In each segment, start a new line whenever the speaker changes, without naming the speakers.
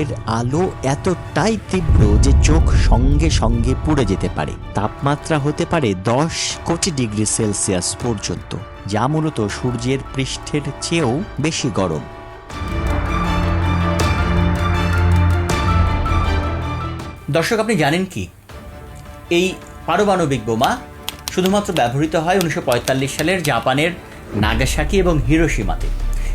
এর আলো এতটাই তীব্র যে চোখ সঙ্গে সঙ্গে পুড়ে যেতে পারে। তাপমাত্রা হতে পারে দশ কোটি ডিগ্রি সেলসিয়াস পর্যন্ত, যা মূলত সূর্যের পৃষ্ঠের চেয়েও বেশি গরম।
দর্শক, আপনি জানেন কি? এই পারমাণবিক বোমা শুধুমাত্র ব্যবহৃত হয় উনিশশো পঁয়তাল্লিশ সালের জাপানের নাগাসাকি এবং হিরোসীমাতে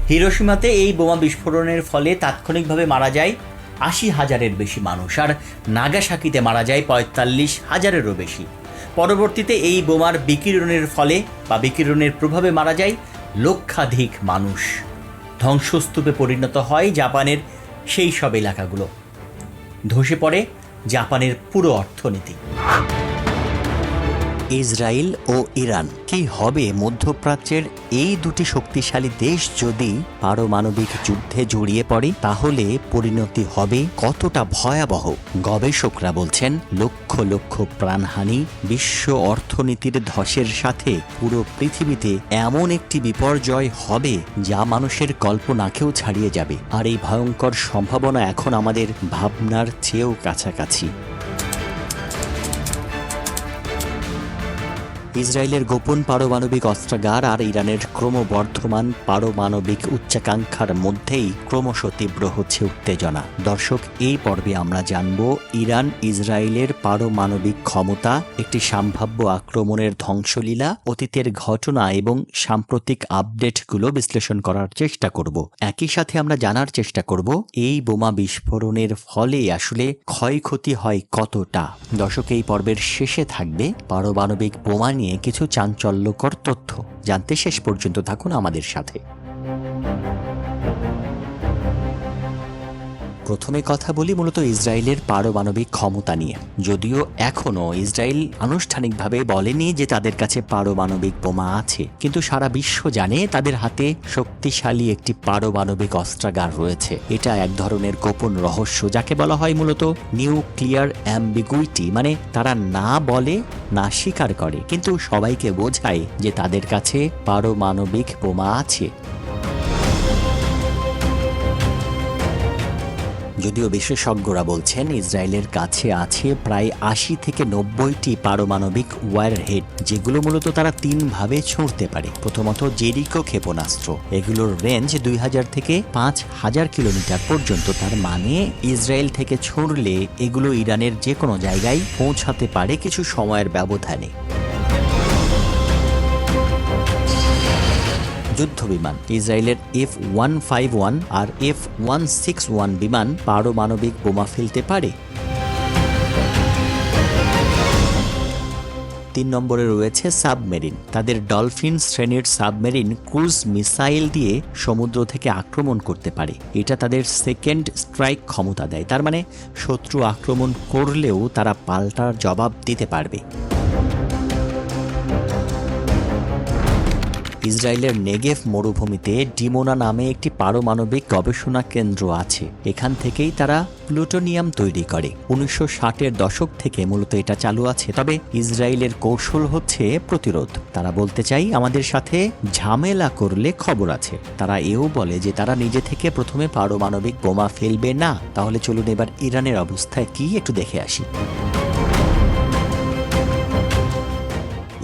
হিরোসীমাতে এই বোমা বিস্ফোরণের ফলে তাৎক্ষণিকভাবে মারা যায় আশি হাজারের বেশি মানুষ, আর নাগাসাকিতে মারা যায় পঁয়তাল্লিশ হাজারেরও বেশি। পরবর্তীতে এই বোমার বিকিরণের ফলে বা বিকিরণের প্রভাবে মারা যায় লক্ষাধিক মানুষ। ধ্বংসস্তূপে পরিণত হয় জাপানের সেই সব এলাকাগুলো। ধসে পড়ে জাপানের পুরো অর্থনীতি।
ইসরায়েল ও ইরান। কি হবে মধ্যপ্রাচ্যের এই দুটি শক্তিশালী দেশ যদি পারমাণবিক যুদ্ধে জড়িয়ে পড়ে, তাহলে পরিণতি হবে কতটা ভয়াবহ? গবেষকরা বলছেন, লক্ষ লক্ষ প্রাণহানি বিশ্ব অর্থনীতির ধসের সাথে পুরো পৃথিবীতে এমন একটি বিপর্যয় হবে যা মানুষের কল্পনাকেও ছাড়িয়ে যাবে। আর এই ভয়ঙ্কর সম্ভাবনা এখন আমাদের ভাবনার চেয়েও কাছাকাছি। ইসরায়েলের গোপন পারমাণবিক অস্ত্রাগার আর ইরানের ক্রমবর্ধমান পারমাণবিক উচ্চাকাঙ্ক্ষার মধ্যেই ক্রমশ তীব্র হচ্ছে উত্তেজনা। দর্শক, এই পর্বে আমরা জানব ইরান ইসরায়েলের পারমাণবিক ক্ষমতা, একটি সম্ভাব্য আক্রমণের ধ্বংসলীলা, অতীতের ঘটনা এবং সাম্প্রতিক আপডেটগুলো বিশ্লেষণ করার চেষ্টা করব। একই সাথে আমরা জানার চেষ্টা করব, এই বোমা বিস্ফোরণের ফলে আসলে ক্ষয়ক্ষতি হয় কতটা? দর্শক, এই পর্বের শেষে থাকবে পারমাণবিক বোমা নিয়ে কিছু চাঞ্চল্যকর তথ্য। জানতে শেষ পর্যন্ত থাকুন আমাদের সাথে। প্রথমে কথা বলি মূলত ইসরায়েলের পারমাণবিক ক্ষমতা নিয়ে। যদিও এখনও ইসরায়েল আনুষ্ঠানিকভাবে বলেনি যে তাদের কাছে পারমাণবিক বোমা আছে। কিন্তু সারা বিশ্ব জানে তাদের হাতে শক্তিশালী একটি পারমাণবিক অস্ত্রাগার রয়েছে। এটা এক ধরনের গোপন রহস্য, যাকে বলা হয় মূলত নিউক্লিয়ার অ্যাম্বিগুইটি মানে তারা না বলে, না স্বীকার করে। কিন্তু সবাইকে বোঝায় যে তাদের কাছে পারমাণবিক বোমা আছে। যদিও বিশেষজ্ঞরা বলছেন, ইসরায়েলের কাছে আছে প্রায় আশি থেকে নব্বইটি পারমাণবিক ওয়ারহেড, যেগুলো মূলত তারা তিনভাবে ছুঁড়তে পারে। প্রথমত, জেরিকো ক্ষেপণাস্ত্র। এগুলোর রেঞ্জ দুই হাজার থেকে পাঁচ হাজার কিলোমিটার পর্যন্ত। তার মানে ইসরায়েল থেকে ছুঁড়লে এগুলো ইরানের যে কোনো জায়গায় পৌঁছাতে পারে কিছু সময়ের ব্যবধানে। যুদ্ধ বিমান ইসরায়েলের এফ ওয়ান ফাইভ ওয়ান আর এফ ওয়ান সিক্স ওয়ান বিমান পারমাণবিক বোমা ফেলতে পারে। তিন নম্বরে রয়েছে সাবমেরিন। তাদের ডলফিন শ্রেণির সাবমেরিন ক্রুজ মিসাইল দিয়ে সমুদ্র থেকে আক্রমণ করতে পারে। এটা তাদের সেকেন্ড স্ট্রাইক ক্ষমতা দেয়। তার মানে শত্রু আক্রমণ করলেও তারা পাল্টার জবাব দিতে পারবে। ইসরায়েলের নেগেভ মরুভূমিতে ডিমোনা নামে একটি পারমাণবিক গবেষণা কেন্দ্র আছে। এখান থেকেই তারা প্লুটোনিয়াম তৈরি করে। উনিশশো ষাটের দশক থেকে মূলত এটা চালু আছে, তবে ইসরায়েলের কৌশল হচ্ছে প্রতিরোধ। তারা বলতে চাই, আমাদের সাথে ঝামেলা করলে খবর আছে। তারা এও বলে যে, তারা নিজে থেকে প্রথমে পারমাণবিক বোমা ফেলবে না। তাহলে চলুন এবার ইরানের অবস্থায় কি একটু দেখে আসি।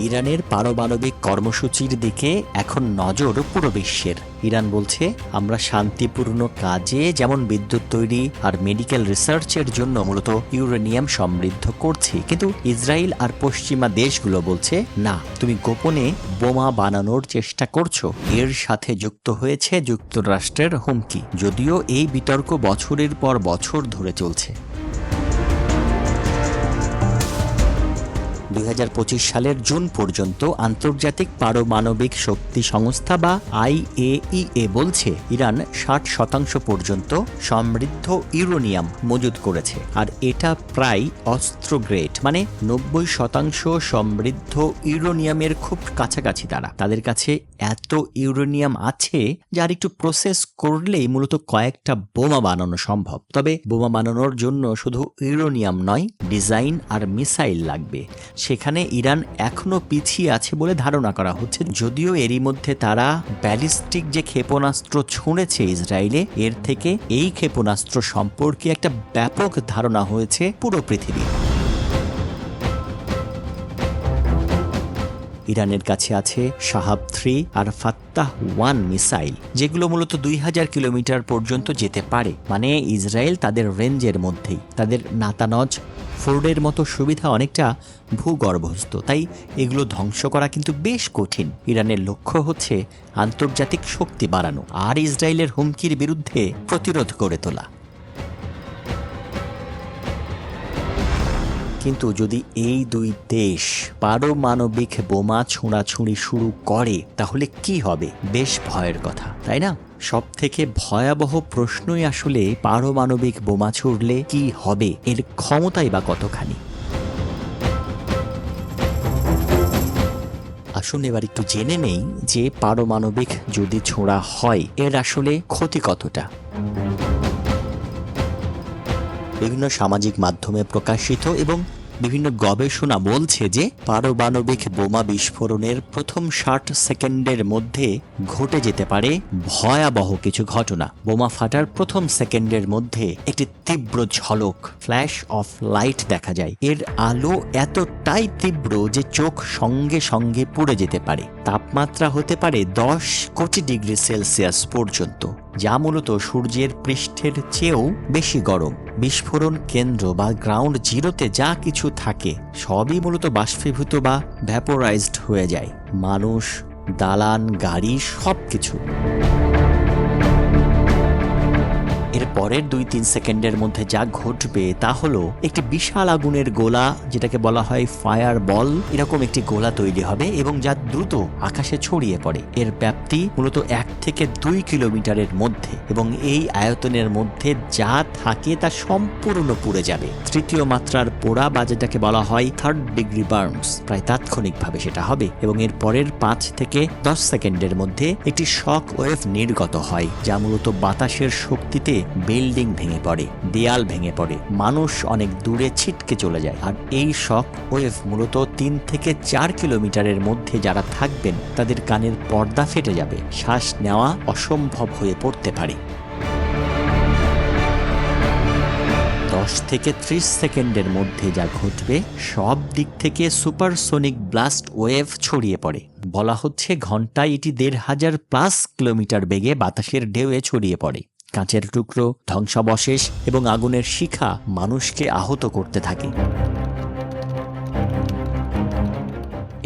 ইরানের পারমাণবিক কর্মসূচির দিকে এখন নজর পুরো বিশ্বের। ইরান বলছে, আমরা শান্তিপূর্ণ কাজে যেমন বিদ্যুৎ তৈরি আর মেডিকেল রিসার্চের জন্য মূলত ইউরেনিয়াম সমৃদ্ধ করছি। কিন্তু ইসরায়েল আর পশ্চিমা দেশগুলো বলছে, না, তুমি গোপনে বোমা বানানোর চেষ্টা করছ। এর সাথে যুক্ত হয়েছে যুক্তরাষ্ট্রের হুমকি। যদিও এই বিতর্ক বছরের পর বছর ধরে চলছে। দুই হাজার পঁচিশ সালের জুন পর্যন্ত আন্তর্জাতিক পারমাণবিক শক্তি সংস্থা বা আইএইএ বলছে, ইরান ষাট শতাংশ পর্যন্ত সমৃদ্ধ ইউরোনিয়াম মজুদ করেছে। আর এটা প্রায় অস্ত্র গ্রেড মানে নব্বই শতাংশ সমৃদ্ধ ইউরোনিয়ামের খুব কাছাকাছি তারা। তাদের কাছে এত ইউরেনিয়াম আছে যার একটু প্রসেস করলেই মূলত কয়েকটা বোমা বানানো সম্ভব। তবে বোমা বানানোর জন্য শুধু ইউরেনিয়াম নয়, ডিজাইন আর মিসাইল লাগবে। সেখানে ইরান এখনও পিছিয়ে আছে বলে ধারণা করা হচ্ছে। যদিও এরই মধ্যে তারা ব্যালিস্টিক যে ক্ষেপণাস্ত্র ছুঁড়েছে ইসরায়েলে, এর থেকে এই ক্ষেপণাস্ত্র সম্পর্কে একটা ব্যাপক ধারণা হয়েছে পুরো পৃথিবী। ইরানের কাছে আছে শাহাব থ্রি আর ফাত্তাহ ওয়ান মিসাইল, যেগুলো মূলত দুই হাজার কিলোমিটার পর্যন্ত যেতে পারে। মানে ইসরায়েল তাদের রেঞ্জের মধ্যেই। তাদের নাতানজ ফোর্ডের মতো সুবিধা অনেকটা ভূগর্ভস্থ। তাই এগুলো ধ্বংস করা কিন্তু বেশ কঠিন। ইরানের লক্ষ্য হচ্ছে আন্তর্জাতিক শক্তি বাড়ানো আর ইসরায়েলের হুমকির বিরুদ্ধে প্রতিরোধ করে তোলা। কিন্তু যদি এই দুই দেশ পারমাণবিক বোমা ছোঁড়াছুঁড়ি শুরু করে, তাহলে কি হবে? বেশ ভয়ের কথা, তাই না? সব থেকে ভয়াবহ প্রশ্নই আসলে পারমাণবিক বোমা ছুড়লে কি হবে? এর ক্ষমতাই বা কতখানি? আসুন এবার একটু জেনে নেই যে পারমাণবিক যদি ছোঁড়া হয়, এর আসলে ক্ষতি কতটা। বিভিন্ন সামাজিক মাধ্যমে প্রকাশিত এবং বিভিন্ন গবেষণা বলছে যে পারমাণবিক বোমা বিস্ফোরণের প্রথম ষাট সেকেন্ডের মধ্যে ঘটে যেতে পারে ভয়াবহ কিছু ঘটনা। বোমা ফাটার প্রথম সেকেন্ডের মধ্যে একটি তীব্র ঝলক ফ্ল্যাশ অফ লাইট দেখা যায়। এর আলো এতটাই তীব্র যে চোখ সঙ্গে সঙ্গে পুড়ে যেতে পারে। তাপমাত্রা হতে পারে দশ কোটি ডিগ্রি সেলসিয়াস পর্যন্ত। যা মূলত সূর্যের পৃষ্ঠের চেয়েও বেশি গরম। বিস্ফোরণ কেন্দ্র বা গ্রাউন্ড জিরোতে যা কিছু থাকে, সবই মূলত বাষ্পীভূত বা ভ্যাপোরাইজড হয়ে যায়। মানুষ, দালান, গাড়ি সব কিছু এর পরের দুই তিন সেকেন্ডের মধ্যে যা ঘটবে তা হলো একটি বিশাল আগুনের গোলা, যেটাকে বলা হয় ফায়ার বল এরকম একটি গোলা তৈরি হবে এবং যা দ্রুত আকাশে ছড়িয়ে পড়ে। এর ব্যাপ্তি মূলত এক থেকে দুই কিলোমিটারের মধ্যে এবং এই আয়তনের মধ্যে যা থাকে তা সম্পূর্ণ পুড়ে যাবে। তৃতীয় মাত্রার পোড়া বা যেটাকে বলা হয় থার্ড ডিগ্রি বার্নস প্রায় তাৎক্ষণিকভাবে সেটা হবে এবং এর পরের পাঁচ থেকে দশ সেকেন্ডের মধ্যে একটি শক ওয়েভ নির্গত হয়, যা মূলত বাতাসের শক্তিতে বিল্ডিং ভেঙে পড়ে, দেয়াল ভেঙে পড়ে, মানুষ অনেক দূরে ছিটকে চলে যায়। আর এই শক ওয়েভ মূলত তিন থেকে চার কিলোমিটারের মধ্যে যারা থাকবেন, তাদের কানের পর্দা ফেটে যাবে, শ্বাস নেওয়া অসম্ভব হয়ে পড়তে পারে। দশ থেকে ত্রিশ সেকেন্ডের মধ্যে যা ঘটবে, সব দিক থেকে সুপারসোনিক ব্লাস্ট ওয়েভ ছড়িয়ে পড়ে। বলা হচ্ছে ঘন্টায় এটি দেড় হাজার প্লাস কিলোমিটার বেগে বাতাসের ঢেউয়ে ছড়িয়ে পড়ে। কাঁচের টুকরো ধ্বংসাবশেষ এবং আগুনের শিখা মানুষকে আহত করতে থাকে।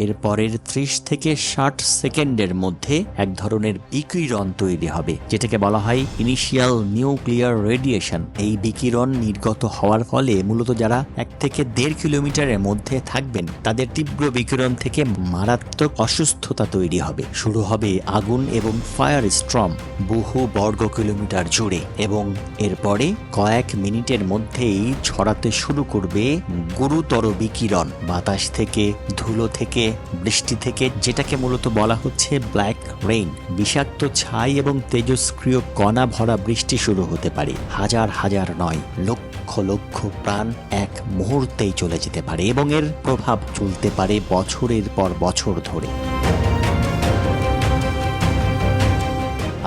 এর পরের ত্রিশ থেকে ষাট সেকেন্ডের মধ্যে এক ধরনের বিকিরণ তৈরি হবে, যেটাকে বলা হয় ইনিশিয়াল নিউক্লিয়ার রেডিয়েশন এই বিকিরণ নির্গত হওয়ার ফলে মূলত যারা এক থেকে দেড় কিলোমিটারের মধ্যে থাকবেন, তাদের তীব্র বিকিরণ থেকে মারাত্মক অসুস্থতা তৈরি হবে। শুরু হবে আগুন এবং ফায়ার স্ট্রম বহু বর্গ কিলোমিটার জুড়ে, এবং এরপরে কয়েক মিনিটের মধ্যেই ছড়াতে শুরু করবে গুরুতর বিকিরণ। বাতাস থেকে, ধুলো থেকে বৃষ্টি থেকে যেটাকে মূলত বলা হচ্ছে ব্ল্যাক রেইন বিষাক্ত ছাই এবং তেজস্ক্রিয় কণা ভরা বৃষ্টি শুরু হতে পারে। হাজার হাজার নয়, লক্ষ লক্ষ প্রাণ এক মুহূর্তেই চলে যেতে পারে এবং এর প্রভাব চলতে পারে বছরের পর বছর ধরে।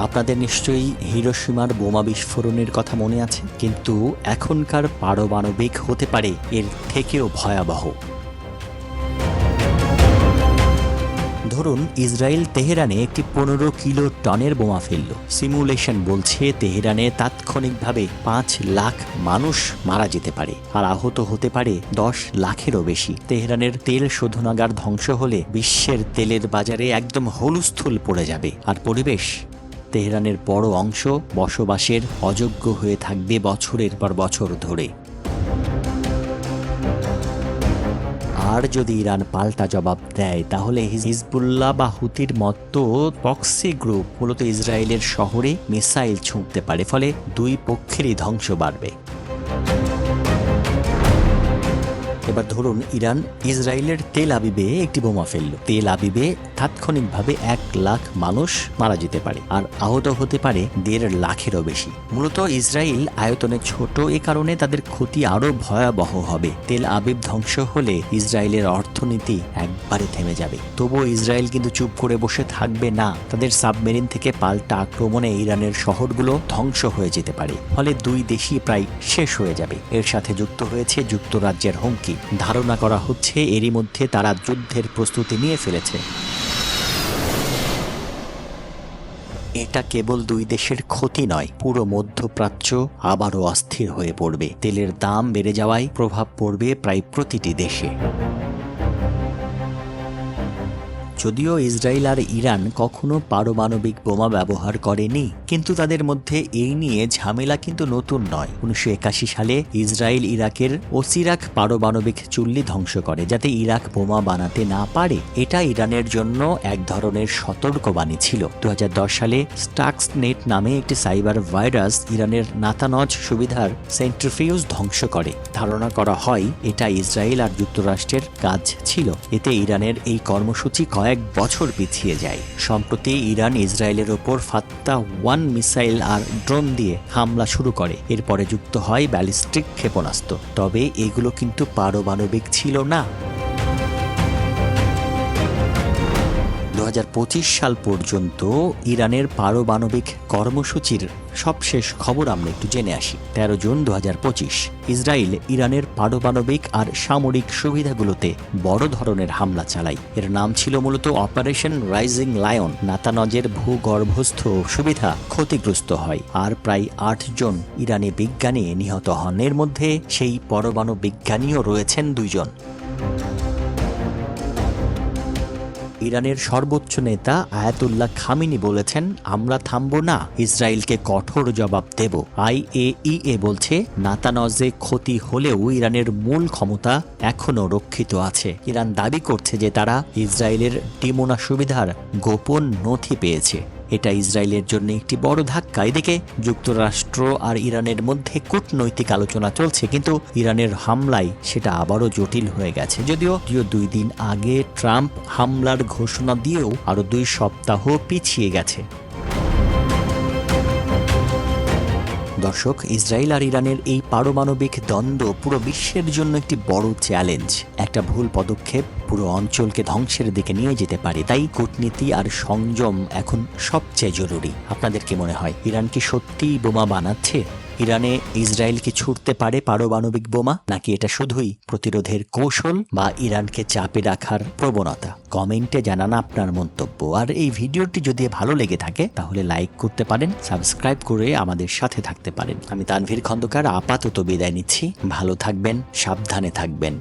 আপনাদের নিশ্চয়ই হিরোসীমার বোমা বিস্ফোরণের কথা মনে আছে, কিন্তু এখনকার পারমাণবিক হতে পারে এর থেকেও ভয়াবহ। ধরুন, ইসরায়েল তেহরানে একটি পনেরো কিলো টনের বোমা ফেলল। সিমুলেশন বলছে, তেহরানে তাৎক্ষণিকভাবে পাঁচ লাখ মানুষ মারা যেতে পারে। আর আহত হতে পারে দশ লাখেরও বেশি। তেহরানের তেল শোধনাগার ধ্বংস হলে বিশ্বের তেলের বাজারে একদম হলুস্থুল পড়ে যাবে। আর পরিবেশ? তেহরানের বড় অংশ বসবাসের অযোগ্য হয়ে থাকবে বছরের পর বছর ধরে। আর যদি ইরান পাল্টা জবাব দেয়, তাহলে হিজবুল্লাহ বা হুতির মতো পক্সি গ্রুপ মূলত ইসরায়েলের শহরে মিসাইল ছুঁকতে পারে, ফলে দুই পক্ষেরই ধ্বংস বাড়বে। এবার ধরুন ইরান ইসরায়েলের তেল আবিবে একটি বোমা ফেলল। তেল আবিবে তাৎক্ষণিকভাবে এক লাখ মানুষ মারা যেতে পারে, আর আহত হতে পারে দেড় লাখেরও বেশি। মূলত ইসরায়েল আয়তনে ছোট এ কারণে তাদের ক্ষতি আরও ভয়াবহ হবে। তেল আবিব ধ্বংস হলে ইসরায়েলের অর্থনীতি একবারে থেমে যাবে। তবুও ইসরায়েল কিন্তু চুপ করে বসে থাকবে না। তাদের সাবমেরিন থেকে পাল্টা আক্রমণে ইরানের শহরগুলো ধ্বংস হয়ে যেতে পারে। ফলে দুই দেশই প্রায় শেষ হয়ে যাবে। এর সাথে যুক্ত হয়েছে যুক্তরাজ্যের হুমকি। ধারণা করা হচ্ছে এরই মধ্যে তারা যুদ্ধের প্রস্তুতি নিয়ে ফেলেছে। এটা কেবল দুই দেশের ক্ষতি নয়, পুরো মধ্যপ্রাচ্য আবারও অস্থির হয়ে পড়বে। তেলের দাম বেড়ে যাওয়ায় প্রভাব পড়বে প্রায় প্রতিটি দেশে। যদিও ইসরায়েল আর ইরান কখনো পারমাণবিক বোমা ব্যবহার করেনি, কিন্তু তাদের মধ্যে এই নিয়ে ঝামেলা কিন্তু নতুন নয়। উনিশশো সালে ইসরায়েল ইরাকের ওসিরাক পারমাণবিক চুল্লি ধ্বংস করে, যাতে ইরাক বোমা বানাতে না পারে। এটা ইরানের জন্য এক ধরনের সতর্কবাণী ছিল। দু হাজার দশ সালে স্টাক্স নেট নামে একটি সাইবার ভাইরাস ইরানের নাতানজ সুবিধার সেন্ট্রিফিউজ ধ্বংস করে। ধারণা করা হয়, এটা ইসরায়েল আর যুক্তরাষ্ট্রের কাজ ছিল। এতে ইরানের এই কর্মসূচি কয়েক বছর পিছিয়ে যায়। সম্প্রতি ইরান, ইসরায়েলের ওপর ফাত্তা ওয়ান মিসাইল আর ড্রোন দিয়ে হামলা শুরু করে। এরপরে যুক্ত হয় ব্যালিস্টিক ক্ষেপণাস্ত্র। তবে এগুলো কিন্তু পারমাণবিক ছিল না। সাল পর্যন্ত ইরানের পারমাণবিক কর্মসূচির সবশেষ খবর আমরা একটু জেনে আসি। তেরো জুন দু হাজার পঁচিশ, ইসরায়েল ইরানের পারমাণবিক আর সামরিক সুবিধাগুলোতে বড় ধরনের হামলা চালায়। এর নাম ছিল মূলত অপারেশন রাইজিং লায়ন। নাতানজের ভূগর্ভস্থ সুবিধা ক্ষতিগ্রস্ত হয় আর প্রায় আট জন ইরানি বিজ্ঞানী নিহত হন। এর মধ্যে সেই পরমাণু বিজ্ঞানীও রয়েছেন দুইজন। ইরানের সর্বোচ্চ নেতা আয়াতুল্লাহ খামিনি বলেছেন, আমরা থামব না, ইসরায়েলকে কঠোর জবাব দেব। আইএইএ বলছে নাতানজে ক্ষতি হলেও ইরানের মূল ক্ষমতা এখনও রক্ষিত আছে। ইরান দাবি করছে যে তারা ইসরায়েলের ডিমোনা সুবিধার গোপন নথি পেয়েছে। এটা ইসরায়েলের জন্য একটি বড় ধাক্কা। এদিকে যুক্তরাষ্ট্র আর ইরানের মধ্যে কূটনৈতিক আলোচনা চলছে, কিন্তু ইরানের হামলায় সেটা আবারও জটিল হয়ে গেছে। যদিও দুই দিন আগে ট্রাম্প হামলার ঘোষণা দিয়েও আরও দুই সপ্তাহ পিছিয়ে গেছে। দর্শক, ইসরায়েল আর ইরানের এই পারমাণবিক দ্বন্দ্ব পুরো বিশ্বের জন্য একটি বড় চ্যালেঞ্জ। একটা ভুল পদক্ষেপ পুরো অঞ্চলকে ধ্বংসের দিকে নিয়ে যেতে পারে, তাই কূটনীতি আর সংযম এখন সবচেয়ে জরুরি। আপনাদের কি মনে হয়, ইরান কি সত্যিই বোমা বানাচ্ছে? ইরানে ইসরায়েলকে ছুটতে পারে পারমাণবিক বোমা? নাকি এটা শুধুই প্রতিরোধের কৌশল বা ইরানকে চাপে রাখার প্রবণতা? কমেন্টে জানান আপনার মন্তব্য। আর এই ভিডিওটি যদি ভালো লেগে থাকে, তাহলে লাইক করতে পারেন, সাবস্ক্রাইব করে আমাদের সাথে থাকতে পারেন। আমি তানভীর খন্দকার, আপাতত বিদায় নিচ্ছি। ভালো থাকবেন, সাবধানে থাকবেন।